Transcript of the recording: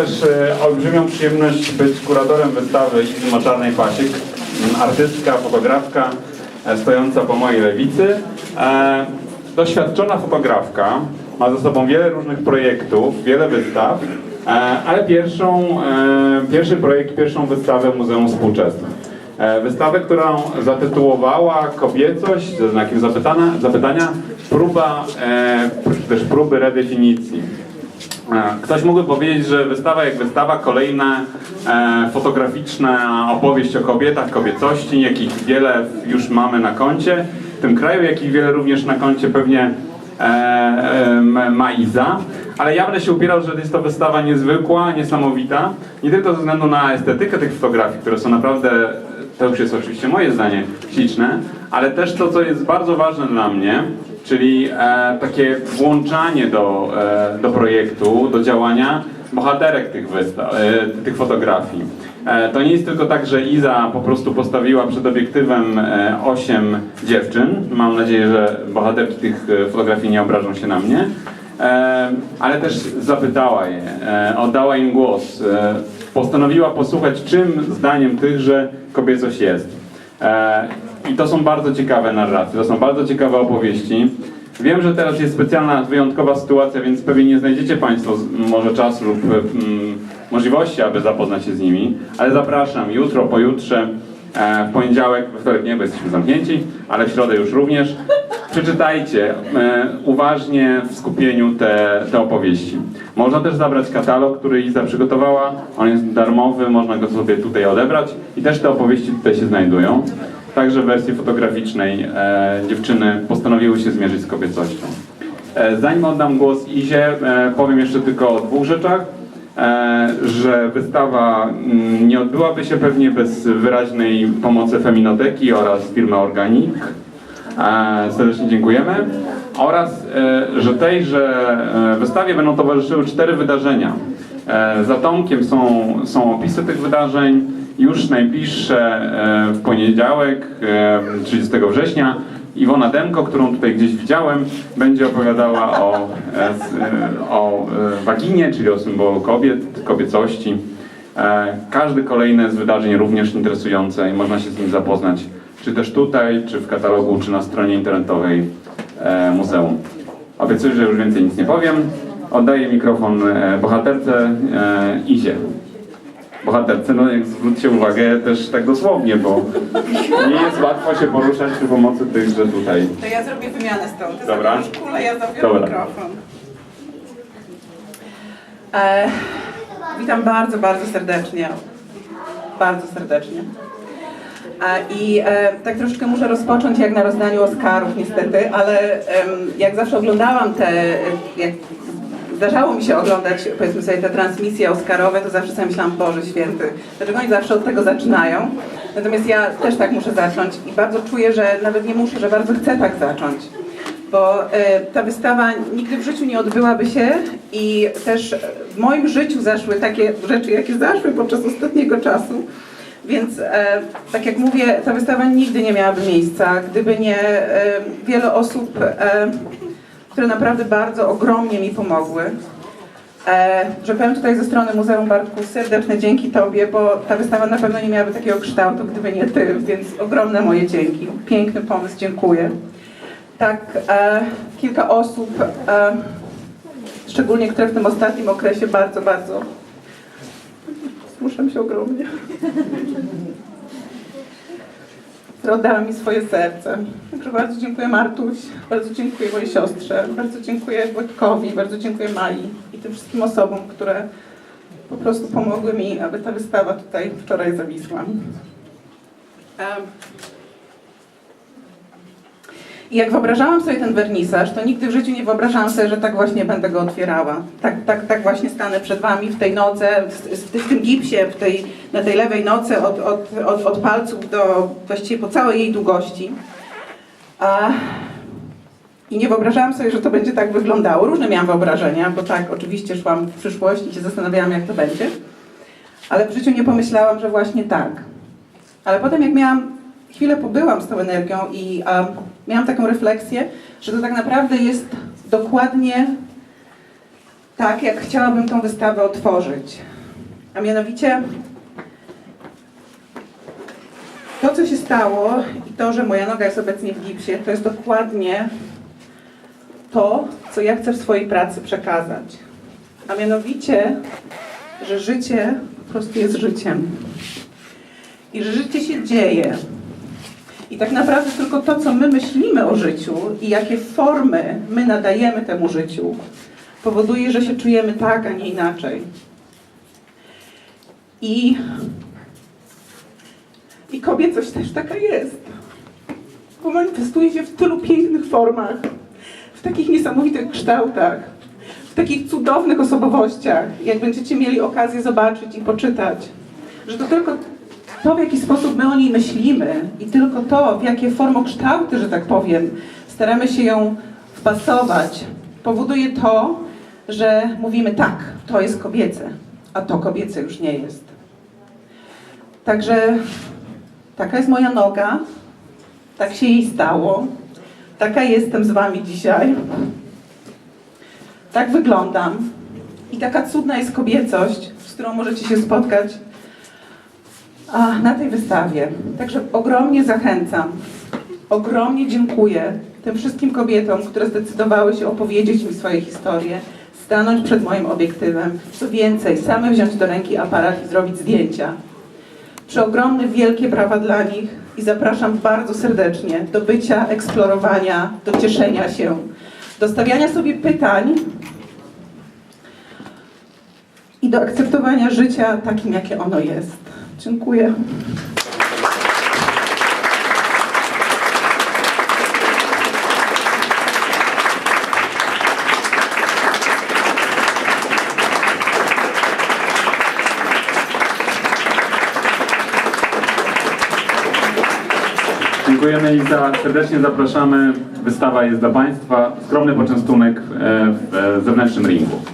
też e, olbrzymią przyjemność być kuratorem wystawy Izy Moczarnej Pasik. Mm, Artystka, fotografka e, stojąca po mojej lewicy. E, Doświadczona fotografka, ma ze sobą wiele różnych projektów, wiele wystaw, ale pierwszą, pierwszy projekt, pierwszą wystawę Muzeum Współczesnym. Wystawę, którą zatytułowała Kobiecość, ze znakiem zapytania, próba, pr- też próby redefinicji. E, Ktoś mógłby powiedzieć, że wystawa jak wystawa, kolejna e, fotograficzna opowieść o kobietach, kobiecości, jakich wiele już mamy na koncie w tym kraju, jakich wiele również na koncie pewnie e, e, ma Iza. Ale ja będę się upierał, że jest to wystawa niezwykła, niesamowita. Nie tylko ze względu na estetykę tych fotografii, które są naprawdę, to już jest oczywiście moje zdanie, śliczne, ale też to, co jest bardzo ważne dla mnie, czyli e, takie włączanie do, e, do projektu, do działania bohaterek tych wystaw, e, tych fotografii. E, to nie jest tylko tak, że Iza po prostu postawiła przed obiektywem e, 8 dziewczyn. Mam nadzieję, że bohaterki tych e, fotografii nie obrażą się na mnie. E, ale też zapytała je, e, oddała im głos, e, postanowiła posłuchać, czym zdaniem tychże kobiecość jest. E, I to są bardzo ciekawe narracje, to są bardzo ciekawe opowieści. Wiem, że teraz jest specjalna, wyjątkowa sytuacja, więc pewnie nie znajdziecie Państwo może czasu lub mm, możliwości, aby zapoznać się z nimi, ale zapraszam jutro, pojutrze, e, w poniedziałek, we wtorek nie, bo jesteśmy zamknięci, ale w środę już również. Przeczytajcie e, uważnie w skupieniu te, te opowieści. Można też zabrać katalog, który Iza przygotowała. On jest darmowy, można go sobie tutaj odebrać i też te opowieści tutaj się znajdują. Także w wersji fotograficznej e, dziewczyny postanowiły się zmierzyć z kobiecością. E, zanim oddam głos Izie, e, powiem jeszcze tylko o dwóch rzeczach. E, że wystawa mm, nie odbyłaby się pewnie bez wyraźnej pomocy Feminoteki oraz firmy Organik. E, Serdecznie dziękujemy. Oraz, e, że tejże e, wystawie będą towarzyszyły cztery wydarzenia. E, Za Tomkiem są, są opisy tych wydarzeń. Już najbliższe e, w poniedziałek, e, 30 września, Iwona Demko, którą tutaj gdzieś widziałem, będzie opowiadała o, e, e, o e, waginie, czyli o symbolu kobiet, kobiecości. E, Każde kolejne z wydarzeń również interesujące i można się z nim zapoznać, czy też tutaj, czy w katalogu, czy na stronie internetowej e, muzeum. Obiecuję, że już więcej nic nie powiem. Oddaję mikrofon e, bohaterce e, Izie. Bohaterce, no jak zwróćcie uwagę też tak dosłownie, bo nie jest łatwo się poruszać przy pomocy tych, że tutaj. To ja zrobię wymianę z tą. Ty Dobra. kulę, ja Dobra. mikrofon. E, witam bardzo, bardzo serdecznie. Bardzo serdecznie. E, I e, tak troszeczkę muszę rozpocząć jak na rozdaniu Oscarów niestety, ale em, jak zawsze oglądałam te, jak zdarzało mi się oglądać powiedzmy sobie te transmisje Oscarowe, to zawsze sobie myślałam, Boże Święty, dlaczego oni zawsze od tego zaczynają? Natomiast ja też tak muszę zacząć i bardzo czuję, że nawet nie muszę, że bardzo chcę tak zacząć. Bo e, ta wystawa nigdy w życiu nie odbyłaby się i też w moim życiu zaszły takie rzeczy, jakie zaszły podczas ostatniego czasu. Więc e, tak jak mówię, ta wystawa nigdy nie miałaby miejsca, gdyby nie e, wiele osób, e, które naprawdę bardzo ogromnie mi pomogły. E, że powiem tutaj ze strony Muzeum Bartku serdeczne dzięki Tobie, bo ta wystawa na pewno nie miałaby takiego kształtu, gdyby nie Ty, więc ogromne moje dzięki. Piękny pomysł, dziękuję. Tak, e, kilka osób, e, szczególnie które w tym ostatnim okresie bardzo, bardzo Muszę się ogromnie. Która oddała mi swoje serce. Także bardzo dziękuję Martuś, bardzo dziękuję mojej siostrze, bardzo dziękuję Wojtkowi, bardzo dziękuję Mai i tym wszystkim osobom, które po prostu pomogły mi, aby ta wystawa tutaj wczoraj zawisła. Em, I jak wyobrażałam sobie ten wernisaż, to nigdy w życiu nie wyobrażałam sobie, że tak właśnie będę go otwierała. Tak, tak, tak właśnie stanę przed wami w tej noce, w, w, tym gipsie, w tej, na tej lewej noce od, od, od, od palców do właściwie po całej jej długości. A, I nie wyobrażałam sobie, że to będzie tak wyglądało. Różne miałam wyobrażenia, bo tak, oczywiście szłam w przyszłość i się zastanawiałam, jak to będzie. Ale w życiu nie pomyślałam, że właśnie tak. Ale potem jak miałam, chwilę pobyłam z tą energią i a, miałam taką refleksję, że to tak naprawdę jest dokładnie tak, jak chciałabym tą wystawę otworzyć. A mianowicie to, co się stało i to, że moja noga jest obecnie w gipsie, to jest dokładnie to, co ja chcę w swojej pracy przekazać. A mianowicie, że życie po prostu jest życiem. I że życie się dzieje. I tak naprawdę tylko to, co my myślimy o życiu i jakie formy my nadajemy temu życiu, powoduje, że się czujemy tak, a nie inaczej. I, i kobiecość też taka jest. Bo manifestuje się w tylu pięknych formach, w takich niesamowitych kształtach, w takich cudownych osobowościach, jak będziecie mieli okazję zobaczyć i poczytać, że to tylko to, w jaki sposób my o niej myślimy i tylko to, w jakie formokształty, że tak powiem, staramy się ją wpasować, powoduje to, że mówimy tak, to jest kobiece, a to kobiece już nie jest. Także taka jest moja noga, tak się jej stało, taka jestem z wami dzisiaj, tak wyglądam i taka cudna jest kobiecość, z którą możecie się spotkać a, na tej wystawie. Także ogromnie zachęcam, ogromnie dziękuję tym wszystkim kobietom, które zdecydowały się opowiedzieć mi swoje historie, stanąć przed moim obiektywem. Co więcej, same wziąć do ręki aparat i zrobić zdjęcia. Przeogromne, wielkie brawa dla nich i zapraszam bardzo serdecznie do bycia, eksplorowania, do cieszenia się, do stawiania sobie pytań i do akceptowania życia takim, jakie ono jest. Dziękuję. Dziękujemy Liza, serdecznie zapraszamy. Wystawa jest dla Państwa. Skromny poczęstunek e, w e, zewnętrznym ringu.